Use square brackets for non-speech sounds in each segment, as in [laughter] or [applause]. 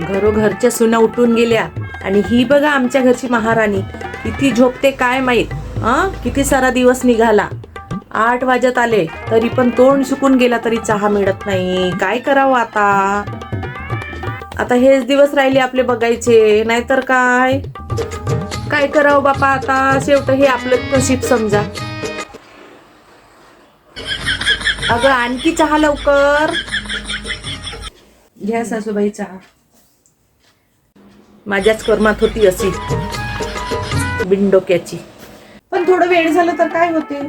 घरोघरच्या सुना उठून गेल्या. आणि ही बघा आमच्या घरची महाराणी. किती झोपते काय माहीत? हा? किती सारा दिवस निघाला. आठ वाजत आले. तरी पण तोंड सुकून गेला तरी चहा मिळत नाही. काय करावं आता? आता हेच दिवस राहिले आपले बघायचे. नाहीतर काय? काय करावं बापा आता? शेवट हे आपलं नशीब समजा. अगं आणखी चहा लवकर. घ्या सासूबाई चहा. माझ्याच कर्मात होती अशी. बिनडोक्याची. पण थोडं वेळ झालं तर काय होते?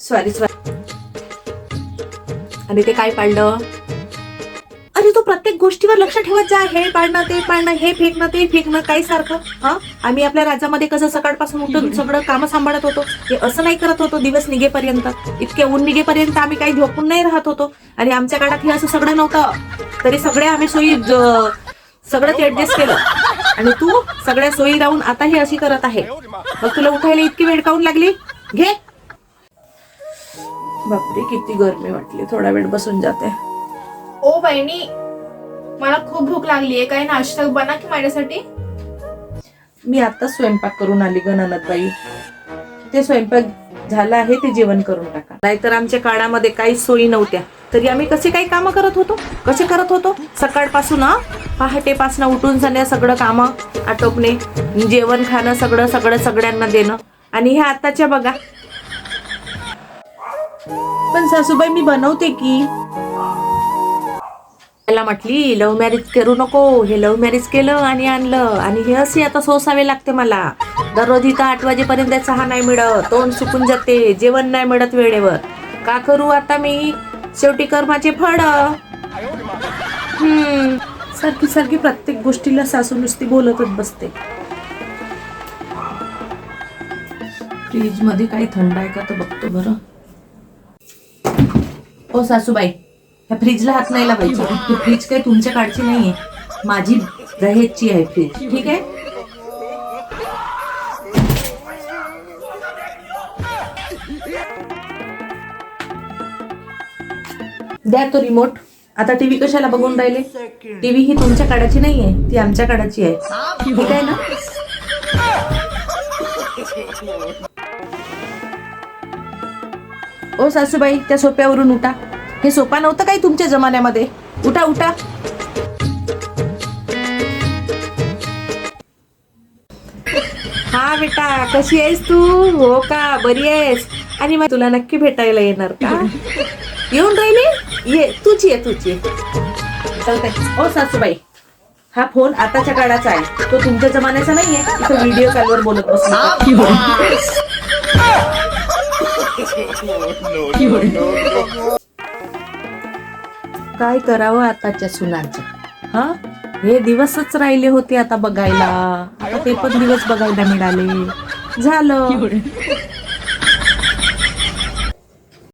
सॉरी सॉरी आणि ते काय पाडलं? गोष्टीवर लक्ष ठेवत जा हे पाडणं ते पाडणं हे फेकणं ते फेकणं काही सारखं. हा? आम्ही आपल्या राज्यामध्ये कसं सकाळपासून उठून सगळं कामं सांभाळत होतो. हे असं नाही करत होतो दिवस निघेपर्यंत. इतके ऊन निघेपर्यंत आम्ही काही झोपून नाही राहत होतो. आणि आमच्या काळात हे असं सगळं नव्हतं. तरी सगळे आम्ही सोयी ज- ते ऍडजस्ट केलं. आणि तू सगळ्या सोयी राहून आता हे अशी करत आहे. मग तुला उठायला इतकी वेळ काऊन लागली? घे. बापरे किती गरमी वाटली. थोडा वेळ बसून जाते. ओ बहिणी मला खूप भूक लागली आहे. काही नाश्ता बना की माझ्यासाठी? मी आता स्वयंपाक करून आली गणनाथ ते स्वयंपाक झाला आहे ते जेवण करून टाका. नाहीतर आमच्या काळामध्ये काही सोयी नव्हत्या. तरी आम्ही कसे काही कामं करत होतो? कसे करत होतो? सकाळपासून पहाटेपासून उठून जाण्या सगळं कामं आटोपणे जेवण खाणं सगळं सगळं सगळ्यांना देणं. आणि हे आताच्या बघा. पण सासूबाई मी बनवते की? त्याला म्हटली लव्ह मॅरेज करू नको हे लव्ह मॅरेज केलं आणि आणलं आणि हे असे आता सोसावे लागते मला. दररोज इथं आठ वाजेपर्यंत चहा नाही मिळत तोंड सुकून जाते जेवण नाही मिळत वेळेवर. का करू आता मी? शेवटी कर्माचे फळ. हम्म. सारखी सारखी प्रत्येक गोष्टीला सासू नुसती बोलतच बसते. फ्रीजमध्ये काही थंड आहे का तर बघतो बरं. ओ सासूबाई. ह्या फ्रीजला हात नाही लावायची. ती फ्रीज काही तुमच्या काळची नाहीये. माझी दहेजची आहे फ्रीज ठीक आहे? द्या तो रिमोट आता टीव्ही कशाला बघून राहिले? टीव्ही ही तुमच्या काळाची नाहीये ती आमच्या काळाची आहे. ठीक आहे ना? ओ सासूबाई त्या सोप्यावरून उठा. हे सोपा नव्हतं काही तुमच्या जमान्यामध्ये? उठा उठा. हा बेटा कशी आहेस तू? हो का? बरी आहेस? आणि मग तुला नक्की भेटायला येणार का? येऊन राहिली? ये तूच ये तूच ये. चालतंय ओ सासूबाई हा फोन आताच्या काळाचा आहे. तो तुमच्या जमान्याचा नाहीये. तो व्हिडिओ कॉलवर बोलत बसला [laughs] [laughs] काय करावं आताच्या सुनांचं? हा? हे दिवसच राहिले होते आता बघायला. आता ते पण दिवस बघायला मिळाले. झालं.